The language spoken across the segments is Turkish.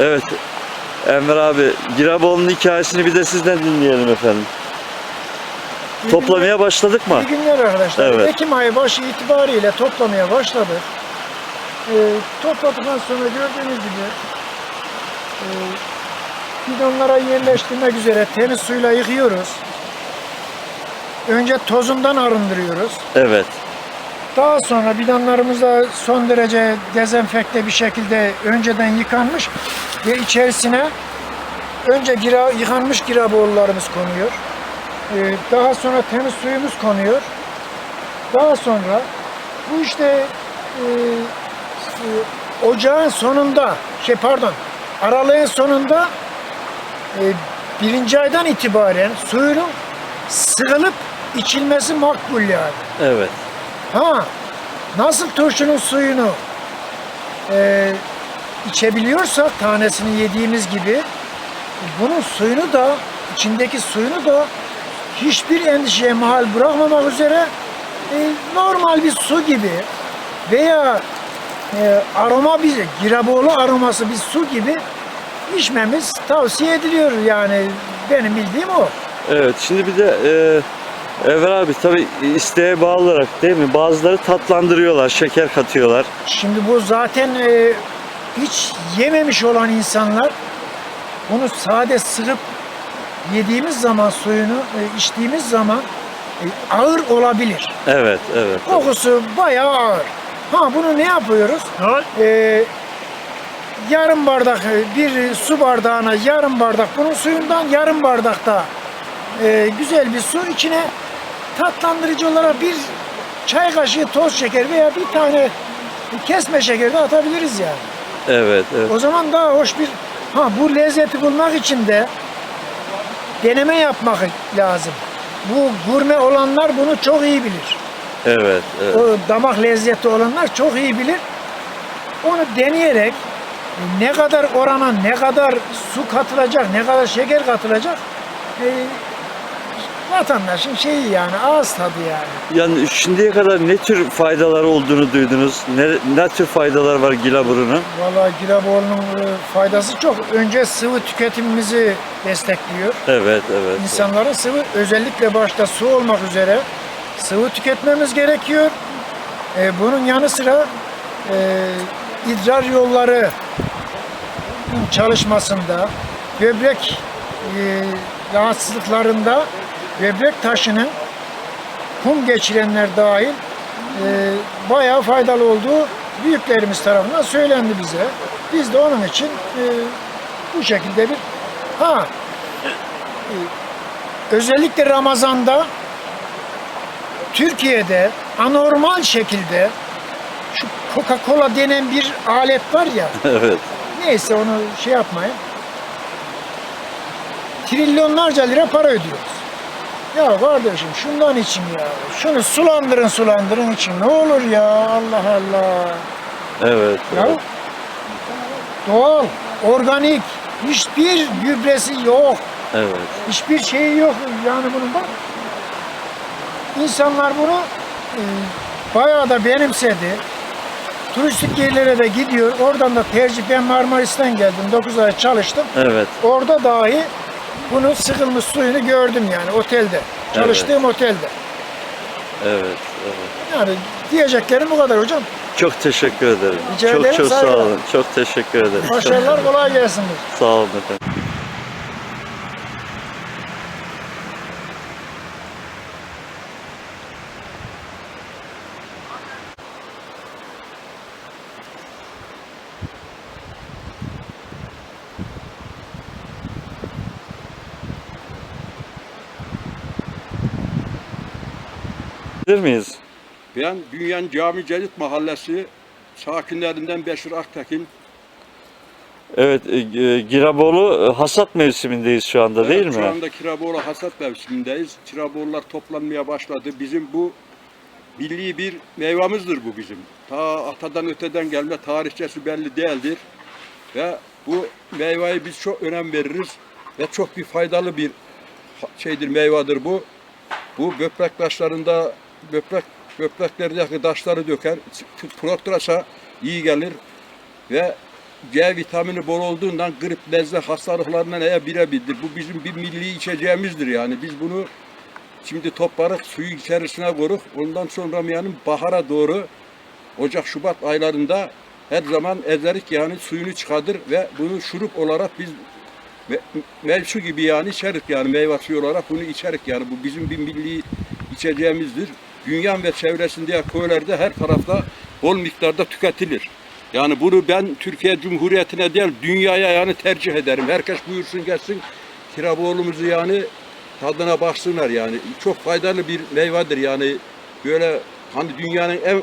Evet. Enver abi, Giraboğlu'nun hikayesini bir de sizden dinleyelim efendim. İyi Toplamaya başladık mı? İyi günler arkadaşlar. Evet. Ekim ayı başı itibariyle toplamaya başladık. Ee, topladıktan sonra gördüğünüz gibi e, bidonlara yerleştirmek üzere temiz suyla yıkıyoruz. Önce tozundan arındırıyoruz. Evet. Daha sonra bidonlarımızda son derece dezenfekte bir şekilde önceden yıkanmış ve içerisine önce gira, yıkanmış giraboğullarımız konuyor. Ee, daha sonra temiz suyumuz konuyor. Daha sonra bu işte e, e, ocağın sonunda, şey pardon, aralığın sonunda e, birinci aydan itibaren suyunun sıkılıp içilmesi makbul yani. Evet. Ha, nasıl turşunun suyunu e, içebiliyorsak tanesini yediğimiz gibi bunun suyunu da içindeki suyunu da hiçbir endişeye mahal bırakmamak üzere e, normal bir su gibi veya e, aroma bir giraboğlu aroması bir su gibi içmemiz tavsiye ediliyor yani benim bildiğim o. Evet. Şimdi bir de e, Enver abi tabii isteğe bağlı olarak değil mi? Bazıları tatlandırıyorlar, şeker katıyorlar. Şimdi bu zaten e, hiç yememiş olan insanlar bunu sade sıkıp yediğimiz zaman suyunu e, içtiğimiz zaman e, ağır olabilir. Evet, evet. Kokusu bayağı ağır. Ha bunu ne yapıyoruz? E, yarım bardak e, bir su bardağına yarım bardak bunun suyundan yarım bardakta e, güzel bir su içine tatlandırıcı olarak bir çay kaşığı toz şeker veya bir tane kesme şekeri de atabiliriz yani. Evet, evet. O zaman daha hoş bir ha bu lezzeti bulmak için de deneme yapmak lazım. Bu gurme olanlar bunu çok iyi bilir. Evet, evet. O damak lezzeti olanlar çok iyi bilir. Onu deneyerek ne kadar orana ne kadar su katılacak, ne kadar şeker katılacak e, vatandaşın şeyi yani ağız tadı yani. Yani şimdiye kadar ne tür faydalar olduğunu duydunuz? Ne, ne tür faydalar var gilaburunun? Vallahi Giraboğlu'nun e, faydası çok. Önce sıvı tüketimimizi destekliyor. Evet, evet. İnsanların sıvı özellikle başta su olmak üzere sıvı tüketmemiz gerekiyor. E, bunun yanı sıra e, idrar yolları çalışmasında böbrek e, rahatsızlıklarında böbrek taşının kum geçirenler dahil e, bayağı faydalı olduğu büyüklerimiz tarafından söylendi bize. Biz de onun için e, bu şekilde bir ha e, özellikle Ramazan'da Türkiye'de anormal şekilde şu Coca-Cola denen bir alet var ya evet. neyse onu şey yapmayın. Trilyonlarca lira para ödüyoruz. Ya kardeşim şundan için ya. Şunu sulandırın sulandırın için. Ne olur ya Allah Allah. Evet. Ya evet. doğal, organik, hiçbir gübresi yok. Evet. Hiçbir şeyi yok yani bunun bak. İnsanlar bunu e, bayağı da benimsedi. Turistik yerlere de gidiyor. Oradan da tercih. Ben Marmaris'ten geldim. 9 ay çalıştım. Evet. Orada dahi bunun sıkılmış suyunu gördüm yani otelde. Çalıştığım otelde. Evet. evet. Yani diyeceklerim bu kadar hocam. Çok teşekkür ederim. Rica çok ederim, çok sağ olun. Çok teşekkür ederim. Başarılar kolay gelsin. Sağ olun efendim. Bilir miyiz? Ben Bünyan Cami Celit Mahallesi sakinlerinden Beşir Aktekin. Evet, e, e, e, hasat mevsimindeyiz şu anda değil Evet, mi? Şu anda Kiraboğlu hasat mevsimindeyiz. Kiraboğlular toplanmaya başladı. Bizim bu milli bir meyvamızdır bu bizim. Ta atadan öteden gelme tarihçesi belli değildir. Ve bu meyveyi biz çok önem veririz. Ve çok bir faydalı bir ha- şeydir, meyvadır bu. Bu böbrek taşlarında böbrek böbreklerdeki taşları döker. Protürasa iyi gelir ve C vitamini bol olduğundan grip, nezle hastalıklarına neye birebirdir. Bu bizim bir milli içeceğimizdir yani. Biz bunu şimdi toplarık suyu içerisine koruk. Ondan sonra yani bahara doğru Ocak, Şubat aylarında her zaman ezerik yani suyunu çıkardır ve bunu şurup olarak biz me- mevsu gibi yani içerik yani meyve suyu olarak bunu içerik yani bu bizim bir milli içeceğimizdir. Dünya ve çevresinde köylerde her tarafta bol miktarda tüketilir. Yani bunu ben Türkiye Cumhuriyeti'ne değil dünyaya yani tercih ederim. Herkes buyursun gelsin Kiraboğlu'muzu yani tadına baksınlar yani. Çok faydalı bir meyvedir yani. Böyle hani dünyanın en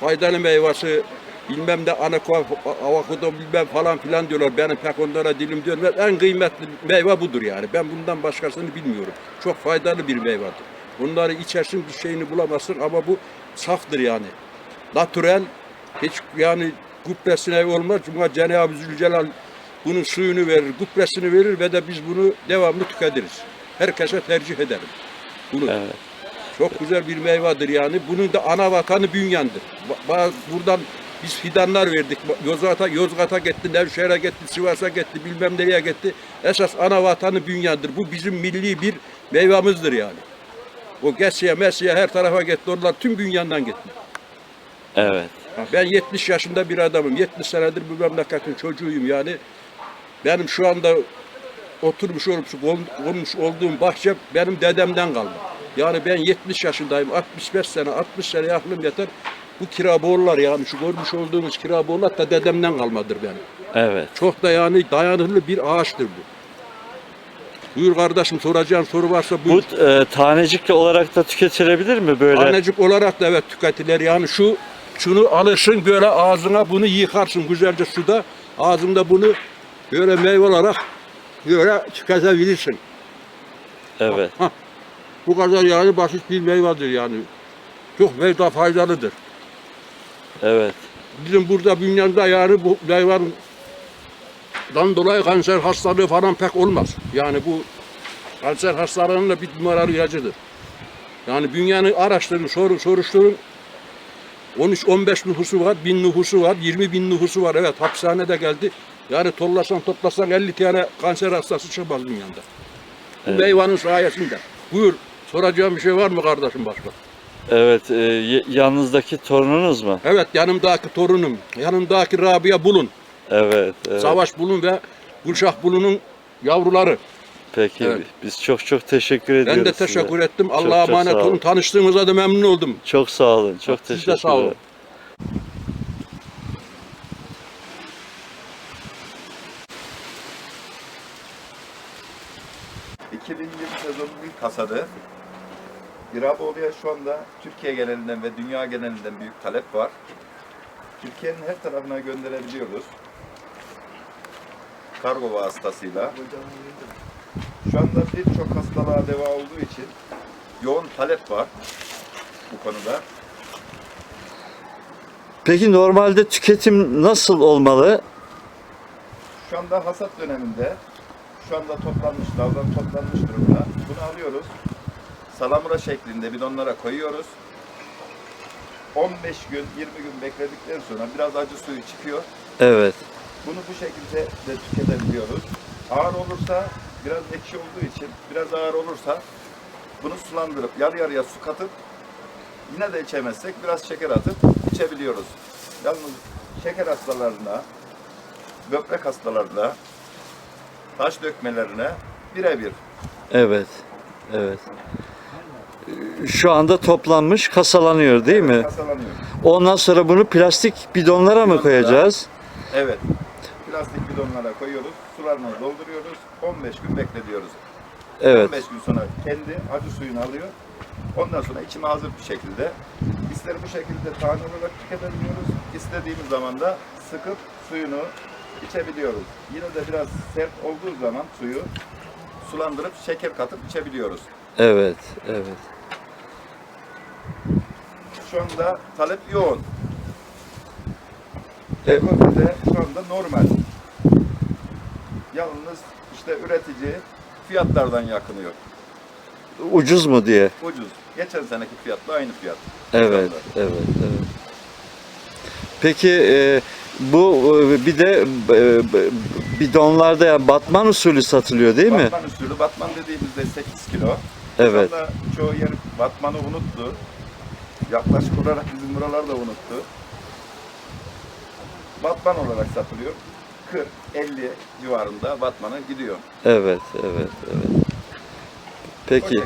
faydalı meyvesi bilmem de anakva, avokado bilmem falan filan diyorlar. Benim pek onlara dilim dönmez. En kıymetli meyve budur yani. Ben bundan başkasını bilmiyorum. Çok faydalı bir meyvedir. Bunları içersin bir şeyini bulamazsın ama bu saftır yani. Natürel hiç yani gübresine olmaz. Çünkü Cenab-ı Zülcelal bunun suyunu verir, gübresini verir ve de biz bunu devamlı tüketiriz. Herkese tercih ederim. Bunu. Evet. Çok güzel bir meyvedir yani. Bunun da ana vatanı Bünyan'dır. Buradan biz fidanlar verdik. Yozgat'a Yozgat'a gitti, Nevşehir'e gitti, Sivas'a gitti, bilmem nereye gitti. Esas ana vatanı Bünyan'dır. Bu bizim milli bir meyvamızdır yani. O Gesiye, Mesiye her tarafa gitti. Onlar tüm Bünyan'dan gitti. Evet. Ben 70 yaşında bir adamım. 70 senedir bu memleketin çocuğuyum yani. Benim şu anda oturmuş olup olmuş olduğum bahçe benim dedemden kalma. Yani ben 70 yaşındayım. 65 sene, 60 sene aklım yeter. Bu kiraboğullar yani şu görmüş olduğumuz kiraboğullar da dedemden kalmadır benim. Evet. Çok da yani dayanıklı bir ağaçtır bu. Buyur kardeşim soracağın soru varsa buyur. Bu e, tanecik olarak da tüketilebilir mi böyle? Tanecik olarak da evet tüketilir. Yani şu şunu alırsın böyle ağzına bunu yıkarsın güzelce suda. Ağzında bunu böyle meyve olarak böyle tüketebilirsin. Evet. Hah. Bu kadar yani basit bir meyvedir yani. Çok meyve faydalıdır. Evet. Bizim burada dünyada yani bu meyvenin dolayı kanser hastalığı falan pek olmaz. Yani bu kanser hastalığının da bir numaralı ilacıdır. Yani dünyanın araştırın, soru, soruşturun. 13-15 nüfusu var, 1000 nüfusu var, 20 bin nüfusu var. Evet hapishanede geldi. Yani toplasan toplasan 50 tane kanser hastası çıkmaz dünyada. Bu Evet. meyvanın sayesinde. Buyur, soracağım bir şey var mı kardeşim başka? Evet. e, yanınızdaki torununuz mu? Evet, yanımdaki torunum, yanımdaki Rabia Bulun. Evet. evet. Savaş Bulun ve Gülşah Bulun'un yavruları. Peki. Evet. Biz çok çok teşekkür ediyoruz Ben de size. teşekkür ettim. Çok Allah'a çok emanet sağ olun. olun. Tanıştığımıza da memnun oldum. Çok sağ olun. Çok Siz de teşekkür sağ olun. ederim. ...2020 sezonun ilk hasadı. Biraboğlu'ya şu anda Türkiye genelinden ve dünya genelinden büyük talep var. Türkiye'nin her tarafına gönderebiliyoruz. Kargo vasıtasıyla. Şu anda birçok hastalığa deva olduğu için yoğun talep var bu konuda. Peki normalde tüketim nasıl olmalı? Şu anda hasat döneminde şu anda toplanmış, daldan toplanmış durumda. Bunu alıyoruz. Salamura şeklinde bidonlara koyuyoruz. 15 gün, 20 gün bekledikten sonra biraz acı suyu çıkıyor. Evet. Bunu bu şekilde de tüketebiliyoruz. Ağır olursa, biraz ekşi olduğu için, biraz ağır olursa bunu sulandırıp yarı yarıya su katıp yine de içemezsek biraz şeker atıp içebiliyoruz. Yalnız şeker hastalarına, böbrek hastalarına, taş dökmelerine birebir. Evet. Evet. Şu anda toplanmış, kasalanıyor değil mi? Kasalanıyor. Ondan sonra bunu plastik bidonlara mı koyacağız? Evet. Bidonlara koyuyoruz, sularını dolduruyoruz, 15 gün bekletiyoruz. Evet. 15 gün sonra kendi acı suyunu alıyor. Ondan sonra içime hazır bir şekilde ister bu şekilde tane olarak tüketebiliyoruz. istediğimiz zaman da sıkıp suyunu içebiliyoruz. Yine de biraz sert olduğu zaman suyu sulandırıp şeker katıp içebiliyoruz. Evet. Evet. Şu anda talep yoğun. Evet. Ekonomide şu anda normal. Yalnız işte üretici fiyatlardan yakınıyor. Ucuz mu diye. Ucuz. Geçen seneki fiyatla aynı fiyat. Evet, evet, evet. Peki e, Bu e, bir de e, bidonlarda yani batman usulü satılıyor değil mi? Batman usulü. Batman dediğimizde 8 kilo. Evet. Anda çoğu yer batmanı unuttu. Yaklaşık olarak bizim buralar da unuttu. Batman olarak satılıyor. 40-50 civarında batmanı gidiyor. Evet, evet, evet. Peki,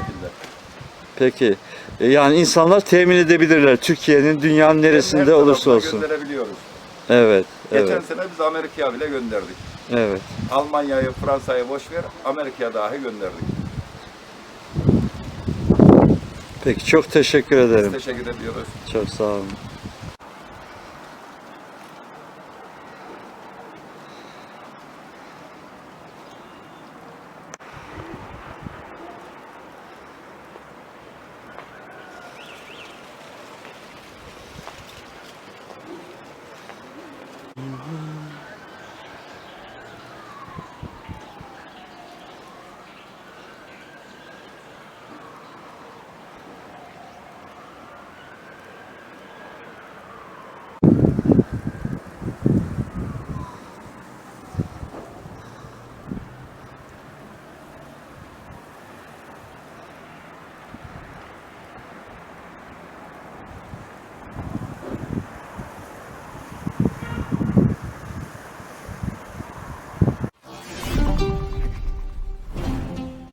peki. E, Yani insanlar temin edebilirler Türkiye'nin dünyanın Her neresinde tarafa olursa olsun. Gönderebiliyoruz. Evet, Geçen evet, sene biz Amerika'ya bile gönderdik. evet. Almanya'yı, Fransa'yı boş ver, Amerika'ya dahi gönderdik. Peki çok teşekkür Biz ederim. teşekkür ediyoruz. Çok sağ olun.